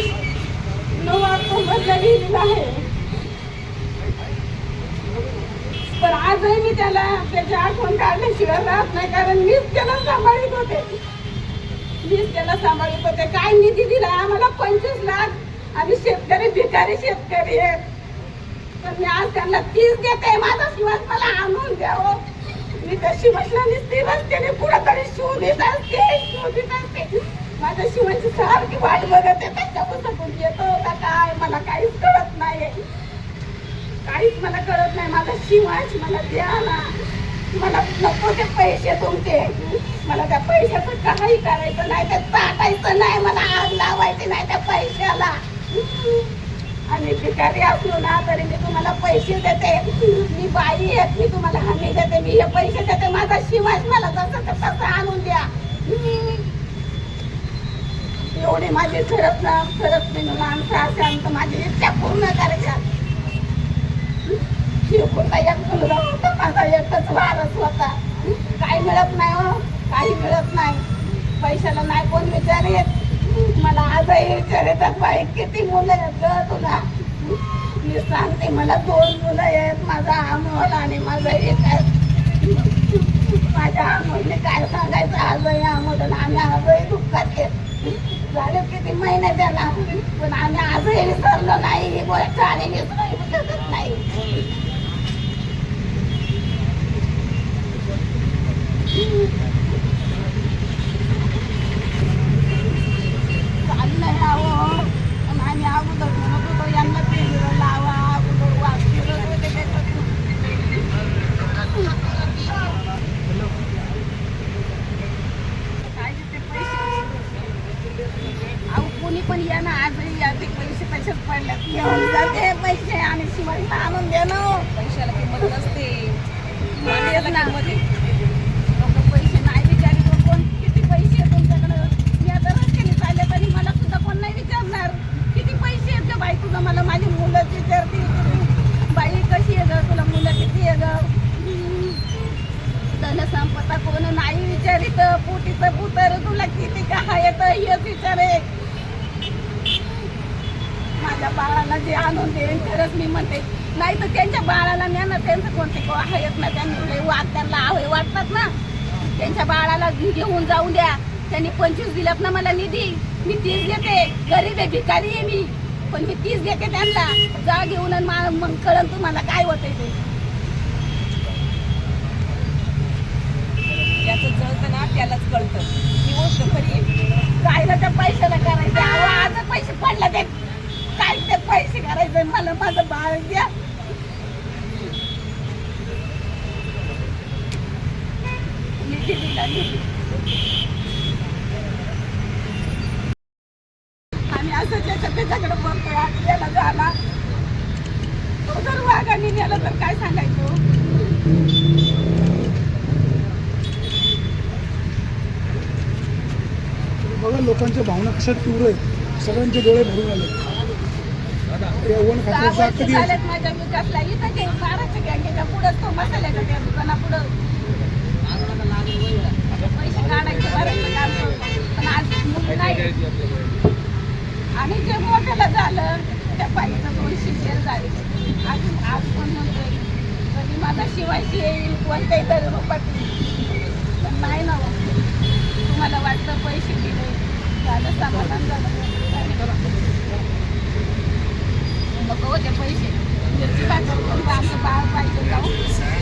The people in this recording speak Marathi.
दिनांक नऊ ऑक्टोबरला लिहिलेला आहे पण आजही मी त्याला त्याची आठवण काढल्याशिवाय राहत नाही कारण मीच त्याला सांभाळीत होते. मीच त्याला सांभाळीत होते. काय निधी दिला? आम्हाला पंचवीस लाख. आम्ही शेतकरी भिकारी शेतकरी आहेत तर मी आज त्यांना तीस देते. माझा शिवाज मला आणून द्यावं हो. मी तशी शिवाजला नुसती बसते पुढे तरी शोधित असते शोधित असते. माझ्या शिवायची सारखी वाट बघत आहे त्याच्यापासून येतो का काय मला काहीच कळत नाही काहीच मला कळत नाही माझा शिवाज मला द्या ना. मला नको ते पैसे तुमचे. मला त्या पैशाचं काही करायचं नाही ते टाकायचं नाही मला आग लावायची नाही त्या पैशाला. आणि भिकारी असलो ना तरी मी तुम्हाला पैसे देते. मी बाई आहेत मी तुम्हाला हमी देते मी हे पैसे देते. माझा शिवाज मला जसं तसं आणून द्या. एवढी माझी सरत ना सरत मी माणसं असेल तर माझी इच्छा पूर्ण करायच्या. शिवकुंडा एक मुलगा होता माझा एकच वारस होता. काही मिळत नाही हो काही मिळत नाही. पैशाला नाही कोण विचारेत. मला आजही विचार येतात बाई किती मुलं आहेत ग तुला? मी सांगते मला दोन मुलं आहेत माझा अमोल आणि माझा एक आहे. माझ्या अमोलने काय सांगायचं आजही अमोल आणि आम्ही आजही दुःखात आहेत झाले किती महिने त्याला पण आम्ही आजही विसरलो नाही ही गोष्ट आणि विसरू शकत नाही चाललंय अहो पण आम्ही अगोदर म्हणत होतो यांना पिंजरं लावा अगोदर वाचलं होते त्याच्यातून काय ते पैसे अहो कोणी पण या ना आजही या ते पैसे तसेच पडल्यात घेऊन जाते पैसे आणि शिवाय आणून दे ना. पैशाला किंमत नसते. लोकं पैसे नाही विचारित कोण किती पैसे आहेत तुमच्याकडं? मी आता रस्त्याने चालले तरी मला सुद्धा कोण नाही विचारणार. किती पैसे आहेत ग बाई तुझं? मला माझी मुलं विचारते बाई कशी आहे ग? तुला मुलं किती आहे ग? संपदा कोण नाही विचारित. पोटीचं पुतर तुला किती का येत हेच विचारे. माझ्या बाळाला जे आणून देईन खरंच मी म्हणते. नाही तर त्यांच्या बाळाला न्या ना त्यांचं कोणते को आहेत ना त्यांनी लई वाद त्यांना आहे वाटतात ना. त्यांच्या बाळाला घेऊन जाऊ द्या. त्यांनी पंचवीस दिल्यात ना मला निधी. मी तीस देते. गरीब आहे भिकारी आहे मी. पण मी तीस देते त्यांना. जा घेऊन मग कळन तुम्हाला काय होतंय ते याचं जळतं ना त्यालाच कळतं ही गोष्ट खरी आहे जायला त्या पैशाला करायचं अहो आज पैसे पडले ते काय ते पैसे करायचे मला माझं बाळ द्या आणि असं त्याच्या त्याच्याकडे बघतोय आपल्याला झाला तो जर वाघाने नेलं तर काय सांगायचं? बघा लोकांच्या भावना कशा तीव्र आहेत. सगळ्यांचे डोळे भरून आले यवन खात्याचा कधी माझ्या विकासला. इथं पुढं तो मसाल्याच्या त्या दुकाना पुढं पैसे काढायचे बऱ्याचं काम करतो पण आज मुली आपल्याकडे आणि जे मोठ्याला झालं त्या बाईचं दोनशे शेर झाले. अजून आज पण म्हणतोय कधी माझा शिवायची येईल कोणत्याही तरी रूपात पण नाही ना हो. तुम्हाला वाटतं पैसे दिले झालं समाधान झालं. नको होते पैसे. बाळ पाहिजे जाऊ